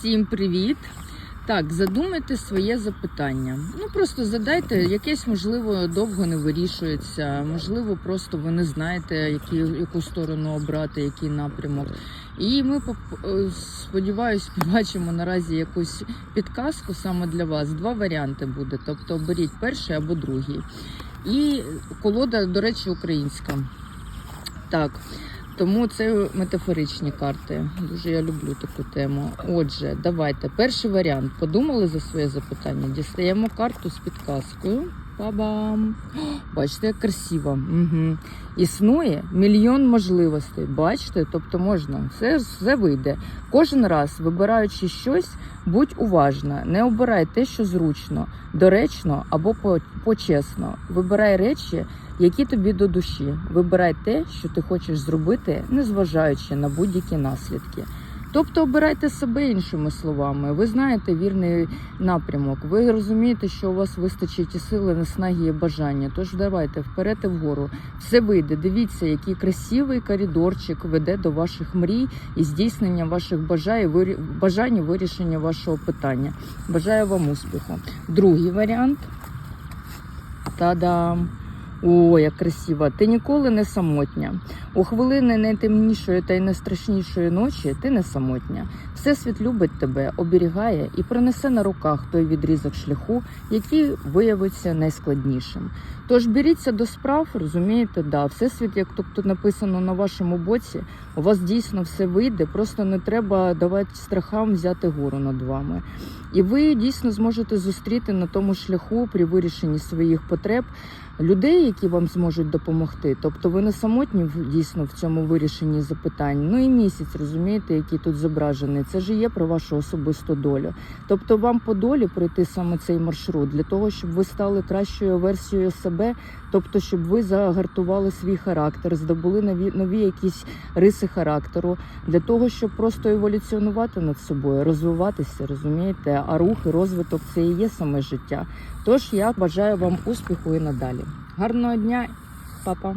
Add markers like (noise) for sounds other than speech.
Всім привіт! Так, задумайте своє запитання. Ну просто задайте, якесь можливо довго не вирішується, можливо, просто ви не знаєте, які, яку сторону обрати, який напрямок. І ми е, сподіваюсь, (laughs) побачимо наразі якусь підказку саме для вас. Два варіанти буде. Тобто оберіть перший або другий. І колода, до речі, українська. Так. Тому це метафоричні карти. Дуже я люблю таку тему. Отже, давайте. Перший варіант. Подумали за своє запитання. Дістаємо карту з підказкою. Па-бам! Бачите, як красиво. Угу. Існує мільйон можливостей. Бачите? Тобто можна, все, все вийде. Кожен раз, вибираючи щось, будь уважна. Не обирай те, що зручно, доречно або почесно. Вибирай речі, які тобі до душі. Вибирай те, що ти хочеш зробити, незважаючи на будь-які наслідки. Тобто обирайте себе іншими словами. Ви знаєте вірний напрямок. Ви розумієте, що у вас вистачить і сили, наснаги і бажання. Тож давайте вперед і вгору. Все вийде. Дивіться, який красивий коридорчик веде до ваших мрій і здійснення ваших бажань, бажань і вирішення вашого питання. Бажаю вам успіху. Другий варіант. Та-дам! О, як красиво! Ти ніколи не самотня. У хвилини найтемнішої та й найстрашнішої ночі ти не самотня. Всесвіт любить тебе, оберігає і принесе на руках той відрізок шляху, який виявиться найскладнішим. Тож беріться до справ, розумієте, да, всесвіт, як тобто написано на вашому боці, у вас дійсно все вийде, просто не треба давати страхам взяти гору над вами. І ви дійсно зможете зустріти на тому шляху при вирішенні своїх потреб людей, які вам зможуть допомогти. Тобто ви не самотні в- дійсно в цьому вирішенні запитань. Ну і місяць, розумієте, який тут зображений. Це ж є про вашу особисту долю. Тобто вам по долі пройти саме цей маршрут для того, щоб ви стали кращою версією себе, тобто, щоб ви загартували свій характер, здобули нові нові якісь риси характеру, для того, щоб просто еволюціонувати над собою, розвиватися, розумієте? А рух і розвиток це і є саме життя. Тож я бажаю вам успіху і надалі. Гарного дня, папа!